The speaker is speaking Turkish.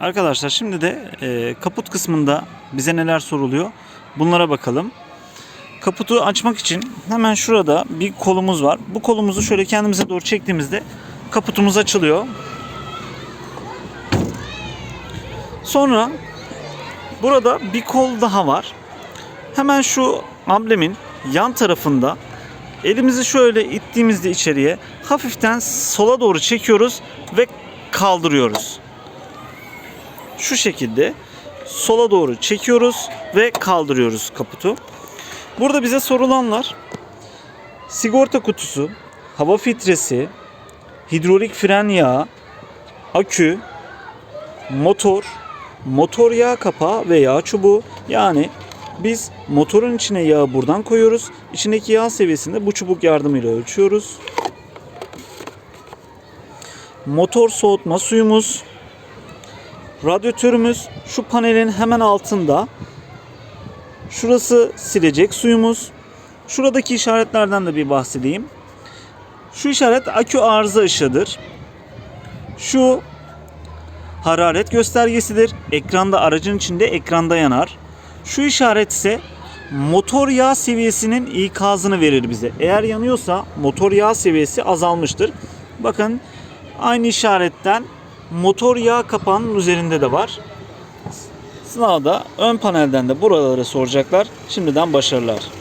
Arkadaşlar şimdi de e, kaput kısmında bize neler soruluyor bunlara bakalım. Kaputu açmak için hemen şurada bir kolumuz var. Bu kolumuzu şöyle kendimize doğru çektiğimizde kaputumuz açılıyor. Sonra burada bir kol daha var. Hemen şu amblemin yan tarafında elimizi şöyle ittiğimizde içeriye hafiften sola doğru çekiyoruz ve kaldırıyoruz. Şu şekilde sola doğru çekiyoruz ve kaldırıyoruz kaputu. Burada bize sorulanlar sigorta kutusu, hava filtresi, hidrolik fren yağı, akü, motor, motor yağ kapağı ve yağ çubuğu. Yani biz motorun içine yağı buradan koyuyoruz. İçindeki yağ seviyesini bu çubuk yardımıyla ölçüyoruz. Motor soğutma suyumuz, radyatörümüz şu panelin hemen altında. Şurası silecek suyumuz. Şuradaki işaretlerden de bir bahsedeyim. Şu işaret akü arıza ışığıdır. Şu hararet göstergesidir. Ekranda aracın içinde ekranda yanar. Şu işaret ise motor yağ seviyesinin ikazını verir bize. Eğer yanıyorsa motor yağ seviyesi azalmıştır. Bakın aynı işaretten motor yağ kapağının üzerinde de var. Sınavda ön panelden de buraları soracaklar. Şimdiden başarılar.